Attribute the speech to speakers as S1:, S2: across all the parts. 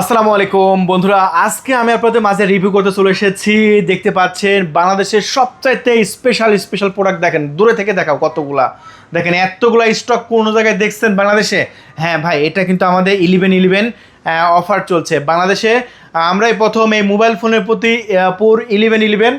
S1: আসসালামু আলাইকুম, বন্ধুরা। আজকে আমি আপনাদের মাঝে রিভিউ করতে চলে এসেছি। দেখতে পাচ্ছেন, বাংলাদেশের সবচাইতে স্পেশাল স্পেশাল প্রোডাক্ট দেখেন। দূরে থেকে দেখাও কতগুলা। দেখেন, এতগুলা স্টক কোন জায়গায় দেখছেন বাংলাদেশে? হ্যাঁ ভাই, এটা কিন্তু আমাদের ইলেভেন ইলেভেন অফার চলছে। বাংলাদেশে আমরাই প্রথম এই মোবাইল ফোনের প্রতি পুর ইলেভেন ইলেভেন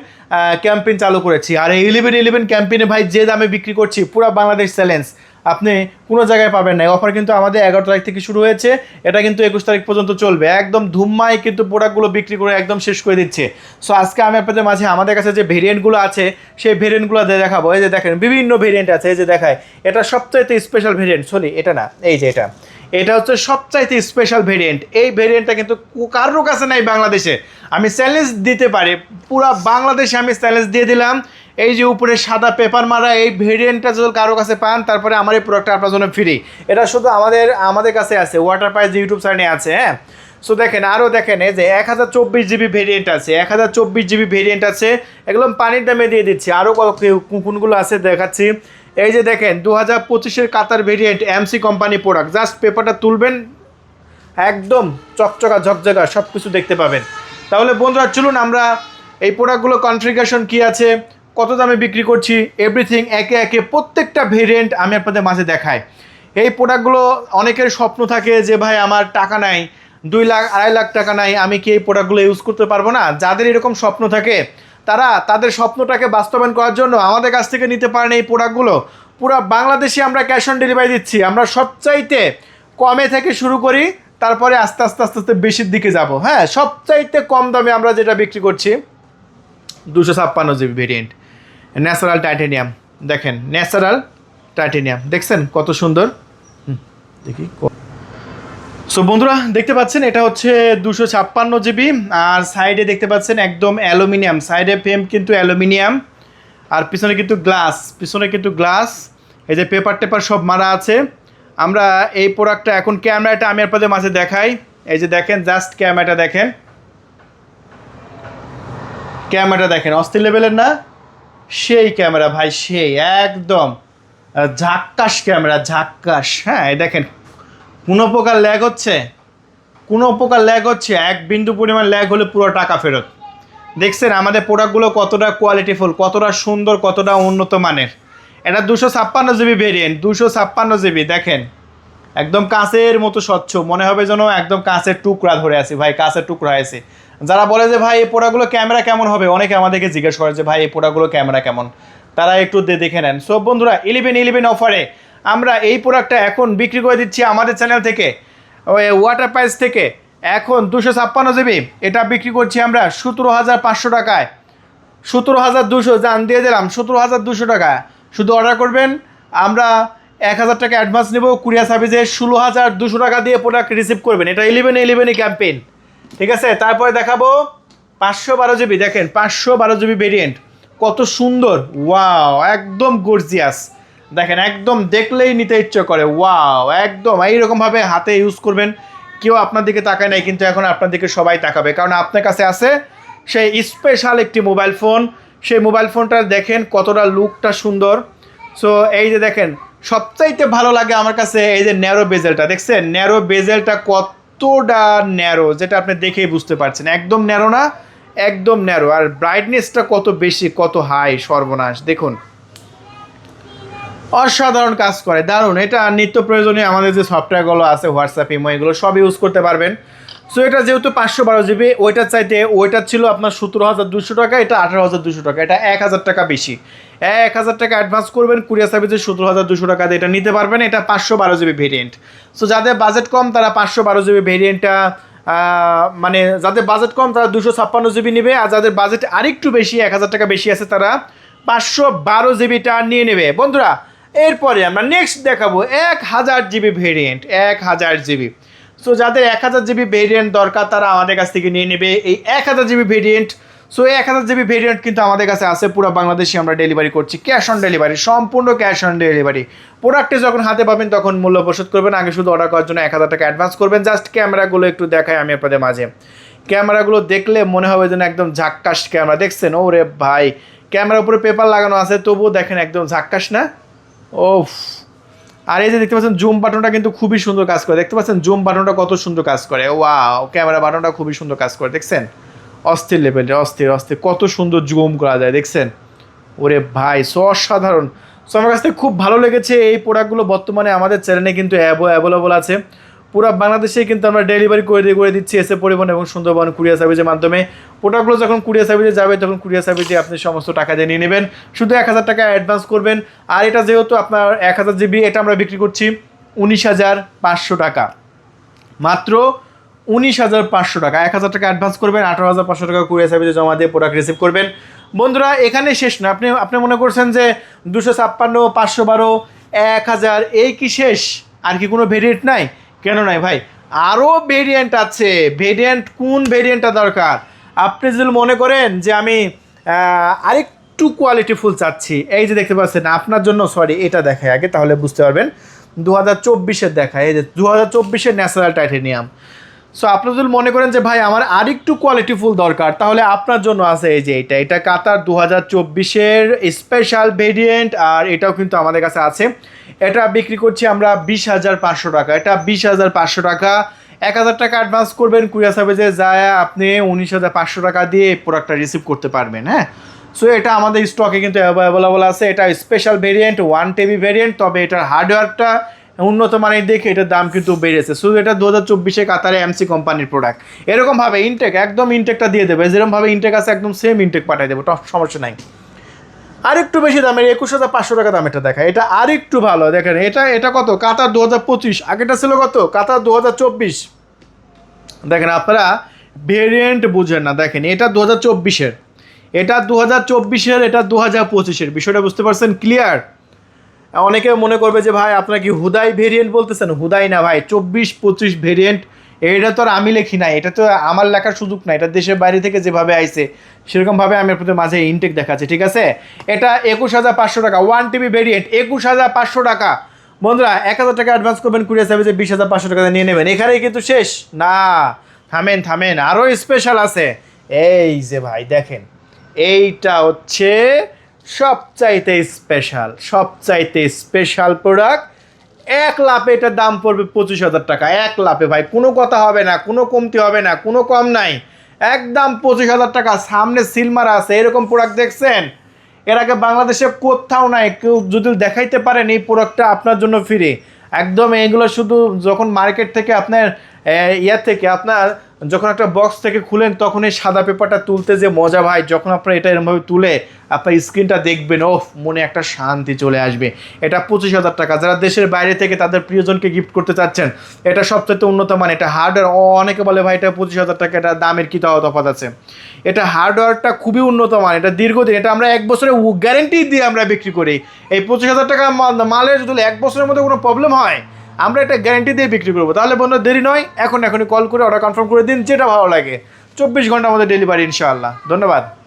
S1: ক্যাম্পেইন চালু করেছি। আর এই ইলেভেন ইলেভেন ক্যাম্পেইনে ভাই যে দামে বিক্রি করছি, পুরো বাংলাদেশ চ্যালেঞ্জ আপনি কোনো জায়গায় পাবেন না। অফার কিন্তু আমাদের এগারো তারিখ থেকে শুরু হয়েছে। এটা কিন্তু একুশ তারিখ পর্যন্ত চলবে। একদম ধুম্মায় কিন্তু প্রোডাক্টগুলো বিক্রি করে একদম শেষ করে দিচ্ছে। সো আজকে আমি আপনাদের মাঝে আমাদের কাছে যে ভেরিয়েন্টগুলো আছে, সেই ভেরিয়েন্টগুলো দেখাবো। এই যে দেখেন, বিভিন্ন ভেরিয়েন্ট আছে। এই যে দেখায়, এটা সবচেয়ে স্পেশাল ভেরিয়েন্ট সরি এটা না। এই যে এটা। এটা হচ্ছে সবচাইতে স্পেশাল ভেরিয়েন্ট এই ভেরিয়েন্টটা কিন্তু কারোর কাছে নাই বাংলাদেশে। আমি চ্যালেঞ্জ দিতে পারি। পুরো বাংলাদেশে আমি চ্যালেঞ্জ দিয়ে দিলাম। এই যে উপরে সাদা পেপার মারা, এই ভেরিয়েন্টটা যদি কারও কাছে পান, তারপরে আমার এই প্রোডাক্টটা আপনার জন্য ফ্রি এটা শুধু আমাদের আমাদের কাছে আছে। ওয়াটার পাইস ইউটিউব চ্যানেলে আছে হ্যাঁ? সো দেখেন, আরও দেখেন, এই যে এক হাজার চব্বিশ জিবি ভেরিয়েন্ট আছে, এক হাজার চব্বিশ জিবি ভেরিয়েন্ট আছে। একদম পানির দামে দিয়ে দিচ্ছি। আরও কোনগুলো আছে দেখাচ্ছি। এই যে দেখেন দু হাজার পঁচিশের Qatar variant MC company product just পেপারটা তুলবেন, একদম চকচকা, ঝকঝকা সব কিছু দেখতে পাবেন। তাহলে বন্ধুরা, চলুন আমরা এই প্রোডাক্টগুলো কনফিগারেশন কী আছে, কত দামে বিক্রি করছি এভরিথিং একে একে প্রত্যেকটা ভেরিয়েন্ট আমি আপনাদের মাঝে দেখাই। এই প্রোডাক্টগুলো অনেকের স্বপ্ন থাকে যে, ভাই, আমার টাকা নাই, দুই লাখ, আড়াই লাখ টাকা নাই, আমি কি এই প্রোডাক্টগুলো ইউজ করতে পারব না? যাদের এরকম স্বপ্ন থাকে তারা তাদের স্বপ্নটাকে বাস্তবায়ন করার জন্য আমাদের কাছ থেকে নিতে পারেন এই প্রোডাক্টগুলো পুরো বাংলাদেশে আমরা ক্যাশ অন ডেলিভারি দিচ্ছি। আমরা সবচাইতে কমে থেকে শুরু করি, তারপরে আস্তে আস্তে আস্তে আস্তে বেশির দিকে যাব। হ্যাঁ সবচাইতে কম দামে আমরা যেটা বিক্রি করছি, দুশো ছাপ্পান্ন জিবি ভেরিয়েন্ট ন্যাচারাল টাইটেনিয়াম দেখেন ন্যাচারাল টাইটেনিয়াম দেখছেন কত সুন্দর? দেখি সো বন্ধুরা, দেখতে পাচ্ছেন, এটা হচ্ছে দুশো ছাপ্পান্ন জিবি, আর সাইডে দেখতে পাচ্ছেন একদম অ্যালুমিনিয়াম। সাইডে ফ্রেম কিন্তু অ্যালুমিনিয়াম, আর পিছনে কিন্তু গ্লাস পিছনে কিন্তু গ্লাস এই যে পেপার টেপার সব মারা আছে। আমরা এই প্রোডাক্টটা এখন ক্যামেরাটা আমি আপনাদের মাঝে দেখাই। এই যে দেখেন জাস্ট ক্যামেরাটা দেখেন। ক্যামেরাটা দেখেন, অস্থির লেভেলের না? সেই ক্যামেরা ভাই, সেই, একদম। ঝাক্কাস ক্যামেরা ঝাক্কাস হ্যাঁ দেখেন কোনো প্রকার ল্যাগ হচ্ছে? কোনো প্রকার ল্যাগ হচ্ছে? এক বিন্দু পরিমাণ ল্যাগ হলে পুরো টাকা ফেরত। দেখছেন, আমাদের প্রোডাক্টগুলো কতটা কোয়ালিটিফুল কতটা সুন্দর, কতটা উন্নত মানের। এটা দুশো ছাপ্পান্ন জিবি ভেরিয়েন্ট দুশো ছাপ্পান্ন জিবি, দেখেন। একদম কাঁচের মতো স্বচ্ছ, মনে হবে যেন একদম কাঁচের টুকরা ধরে আছি। ভাই, কাঁচের টুকরা আছে। যারা বলে যে, ভাই, এই পোড়াগুলো ক্যামেরা কেমন হবে? অনেকে আমাদেরকে জিজ্ঞেস করে যে, ভাই, এই পোড়াগুলো ক্যামেরা কেমন? তারা একটু দেখে নেন। সব বন্ধুরা ইলেভেন ইলেভেন অফারে আমরা এই প্রোডাক্টটা এখন বিক্রি করে দিচ্ছি আমাদের চ্যানেল থেকে ওয়াটার প্রাইস থেকে। এখন দুশো ছাপ্পান্ন জিবি, এটা বিক্রি করছি আমরা সতেরো হাজার পাঁচশো টাকায়। সতেরো হাজার দুশো, জান দিয়ে দিলাম, সতেরো হাজার দুশো টাকা। শুধু অর্ডার করবেন, আমরা এক হাজার টাকা অ্যাডভান্স নেব কুরিয়ার সার্ভিসে ষোলো হাজার দুশো টাকা দিয়ে প্রোডাক্ট রিসিভ করবেন। এটা ইলেভেন ইলেভেনই ক্যাম্পেইন ঠিক আছে? তারপরে দেখাবো পাঁচশো বারো জিবি, দেখেন পাঁচশো বারো জিবি ভেরিয়েন্ট কত সুন্দর ওয়াও একদম গর্জিয়াস দেখেন, একদম দেখলেই নিতে ইচ্ছে করে। ওয়াও, একদম। এইরকমভাবে হাতে ইউজ করবেন। কেউ আপনার দিকে তাকায় নাই, কিন্তু এখন আপনার দিকে সবাই তাকাবে। কারণ আপনার কাছে আছে সেই স্পেশাল একটি মোবাইল ফোন সেই মোবাইল ফোনটা দেখেন কতটা লুকটা সুন্দর। সো এই যে দেখেন, সবচাইতে ভালো লাগে আমার কাছে এই যে ন্যারো বেজেলটা দেখছেন? ন্যারো বেজেলটা কতটা ন্যারো যেটা আপনি দেখেই বুঝতে পারছেন। একদম ন্যারো না, একদম ন্যারো আর ব্রাইটনেসটা কত বেশি, কত হাই সর্বনাশ। দেখুন। অসাধারণ কাজ করে। দারুণ, এটা নিত্য প্রয়োজনীয়। আমাদের যে সফটওয়্যারগুলো আছে হোয়াটসঅ্যাপ ইমো এগুলো সব ইউজ করতে পারবেন। সো এটা যেহেতু পাঁচশো বারো জিবি ওইটার চাইতে ওইটা ছিল আপনার সতেরো হাজার দুশো টাকা, এটা আঠারো হাজার দুশো টাকা, এটা এক হাজার টাকা বেশি। এক হাজার টাকা অ্যাডভান্স করবেন কুরিয়ার সার্ভিসে সতেরো হাজার দুশো টাকা এটা নিতে পারবেন, এটা পাঁচশো বারো জিবি ভেরিয়েন্ট সো যাদের বাজেট কম, তারা পাঁচশো বারো জিবি ভেরিয়েন্টটা মানে যাদের বাজেট কম, তারা দুশো ছাপ্পান্ন জিবি নেবে, আর যাদের বাজেট আরেকটু বেশি, এক হাজার টাকা বেশি আছে, তারা পাঁচশো বারো জিবিটা নিয়ে নেবে। বন্ধুরা এরপরে আমরা নেক্সট দেখাবো এক হাজার জিবি ভেরিয়েন্ট এক হাজার জিবি। সো যাদের এক হাজার জিবি ভেরিয়েন্ট দরকার, তারা আমাদের কাছ থেকে নিয়ে নেবে এই এক হাজার জিবি ভেরিয়েন্ট সো এক হাজার জিবি ভেরিয়েন্ট কিন্তু আমাদের কাছে আছে, পুরো বাংলাদেশে আমরা ডেলিভারি করছি ক্যাশ অন ডেলিভারি সম্পূর্ণ ক্যাশ অন ডেলিভারি প্রোডাক্টে যখন হাতে পাবেন, তখন মূল্য পরিশোধ করবেন, আগে শুধু অর্ডার করার জন্য এক হাজার টাকা অ্যাডভান্স করবেন। জাস্ট ক্যামেরাগুলো একটু দেখাই আমি আপনাদের মাঝে। ক্যামেরাগুলো দেখলে মনে হবে যেন একদম ঝাক্কাস ক্যামেরা দেখছেন? ওরে ভাই ক্যামেরার উপরে পেপার লাগানো আছে, তবুও দেখেন একদম ঝাক্কাস না? ওফ। আর এই যে দেখতে পাচ্ছেন, জুম বাটনটা কিন্তু খুবই সুন্দর কাজ করে। দেখতে পাচ্ছেন, জুম বাটনটা কত সুন্দর কাজ করে। ওয়া ক্যামেরা বাটনটা খুবই সুন্দর কাজ করে, দেখছেন? অস্থির লেভেলের অস্থির অস্থির। কত সুন্দর জুম করা যায়, দেখছেন? ওরে ভাই, সো অসাধারণ। সো আমার কাছ থেকে খুব ভালো লেগেছে এই প্রোডাক্টগুলো বর্তমানে আমাদের চ্যানেলে কিন্তু অ্যাভেলেবল আছে। পুরো বাংলাদেশে কিন্তু আমরা ডেলিভারি করে দিয়ে, করে দিচ্ছি এসে পরিবহন এবং সুন্দরবন কুরিয়ার সার্ভিসের মাধ্যমে। প্রোডাক্টগুলো যখন কুরিয়ার সার্ভিসে যাবে, তখন কুরিয়ার সার্ভিসে আপনি সমস্ত টাকা দিয়ে নিয়ে নেবেন। শুধু এক হাজার টাকা অ্যাডভান্স করবেন। আর এটা যেহেতু আপনার এক হাজার জিবি, এটা আমরা বিক্রি করছি উনিশ হাজার পাঁচশো টাকা। মাত্র উনিশ হাজার পাঁচশো টাকা। এক হাজার টাকা অ্যাডভান্স করবেন, আঠারো হাজার পাঁচশো টাকা কুরিয়ার সার্ভিসে জমা দিয়ে প্রোডাক্ট রিসিভ করবেন। বন্ধুরা, এখানে শেষ না। আপনি আপনি মনে করছেন যে দুশো ছাপ্পান্ন, পাঁচশো বারো, এক হাজার, এই কি শেষ? আর কি কোনো ভেরিয়েন্ট নাই? কেন নাই ভাই? আরও ভেরিয়েন্ট আছে। ভেরিয়েন্ট কোন ভেরিয়েন্টটা দরকার? আপনি যদি মনে করেন যে আমি আরেকটু কোয়ালিটি ফুল চাচ্ছি, এই যে দেখতে পাচ্ছেন, আপনার জন্য সরি এটা দেখায় আগে, তাহলে বুঝতে পারবেন। দু হাজার চব্বিশের দেখায় এই যে দু হাজার চব্বিশের ন্যাচারাল টাইটেনিয়াম। সো আপনি যদি মনে করেন যে, ভাই, আমার আরেকটু কোয়ালিটি ফুল দরকার। তাহলে আপনার জন্য আছে এই যে এটা এটা কাতার দু হাজার চব্বিশের স্পেশাল ভেরিয়েন্ট আর এটাও কিন্তু আমাদের কাছে আছে। এটা বিক্রি করছি আমরা বিশ হাজার পাঁচশো টাকা। এটা বিশ হাজার পাঁচশো টাকা। এক হাজার টাকা অ্যাডভান্স করবেন কুরিয়ার সার্ভিসে, যায় আপনি উনিশ হাজার পাঁচশো টাকা দিয়ে এই প্রোডাক্টটা রিসিভ করতে পারবেন হ্যাঁ? সো এটা আমাদের স্টকে কিন্তু অ্যাভেলেবল আছে। এটা special variant one TB variant তবে এটার হার্ডওয়্যারটা উন্নত মানের দেখে এটার দাম কিন্তু বেড়েছে। শুধু এটা দু হাজার চব্বিশে কাতারে এমসি কোম্পানির প্রোডাক্ট এরকমভাবে ইনটেক একদম ইনটেকটা দিয়ে দেবে। যেরকমভাবে ইনটেক আছে, একদম সেম ইনটেক পাঠিয়ে দেবো। সমস্যা নাই। আরেকটু বেশি দামের, একুশ হাজার পাঁচশো টাকা দাম এটা দেখা এটা আরেকটু ভালো, দেখেন, এটা এটা কত? কাতার দু হাজার পঁচিশ আগেটা ছিল কত? কাতার দু হাজার চব্বিশ। দেখেন, আপনারা ভেরিয়েন্ট বুঝেন না। দেখেন, এটা দু হাজার চব্বিশের। এটা দু হাজার চব্বিশের, এটা দু হাজার পঁচিশের। বিষয়টা বুঝতে পারছেন ক্লিয়ার অনেকে মনে করবে যে, ভাই, আপনার কি হুদাই ভেরিয়েন্ট বলতেছেন? হুদাই না, ভাই, চব্বিশ পঁচিশ ভেরিয়েন্ট এটা তো আর আমি লেখি নাই, এটা তো আমার লেখার সুযোগ নাই, এটা দেশের বাইরে থেকে যেভাবে আইছে, সেরকমভাবে আমি আপনাদের মাঝে ইনটেক দেখাচ্ছি, ঠিক আছে? এটা একুশ হাজার পাঁচশো টাকা ওয়ান টিবি ভেরিয়েন্ট একুশ হাজার পাঁচশো টাকা। বন্ধুরা, এক হাজার টাকা অ্যাডভান্স করবেন, কুরিয়ার সার্ভিসে বিশ হাজার পাঁচশো টাকা নিয়ে নেবেন, এখানেই কিন্তু শেষ। না, থামেন থামেন আরও স্পেশাল আছে। এই যে ভাই, দেখেন, এইটা হচ্ছে সবচাইতে স্পেশাল সবচাইতে স্পেশাল প্রোডাক্ট এক লাপে এটার দাম পড়বে পঁচিশ হাজার টাকা। এক লাপে ভাই, কোনো কথা হবে না, কোনো কমতি হবে না, কোনো কম নাই। একদম পঁচিশ হাজার টাকা, সামনে সিলমার আছে, এরকম প্রোডাক্ট দেখছেন? এর আগে বাংলাদেশে কোথাও নাই, কেউ যদি দেখাইতে পারেন এই প্রোডাক্টটা আপনার জন্য ফ্রি একদম এগুলো শুধু যখন মার্কেট থেকে আপনার ইয়া থেকে আপনার যখন একটা বক্স থেকে খুলেন, তখন এই সাদা পেপারটা তুলতে যে মজা ভাই, যখন আপনার এটা এরকমভাবে তুলে আপনার স্ক্রিনটা দেখবেন, ওফ, মনে একটা শান্তি চলে আসবে। এটা পঁচিশ হাজার টাকা। যারা দেশের বাইরে থেকে তাদের প্রিয়জনকে গিফট করতে চাচ্ছেন, এটা সবচেয়ে উন্নত মান এটা হার্ডওয়্যার অনেকে বলে ভাই, এটা পঁচিশ হাজার টাকা, এটা দামের কী তাও তফাৎ আছে? এটা হার্ডওয়্যারটা খুবই উন্নত মান এটা দীর্ঘদিন, এটা আমরা এক বছরের গ্যারেন্টি দিয়ে আমরা বিক্রি করি। এই পঁচিশ হাজার টাকা মালের যদি এক বছরের মধ্যে কোনো প্রবলেম হয় আমরা একটা গ্যারান্টি দিয়ে বিক্রি করব। তাহলে বন্ধু দেরি নয়, এখন এখনই কল করে অর্ডার কনফার্ম করে দিন, যেটা ভালো লাগে। চব্বিশ ঘণ্টার মধ্যে ডেলিভারি ইনশাআল্লাহ। ধন্যবাদ।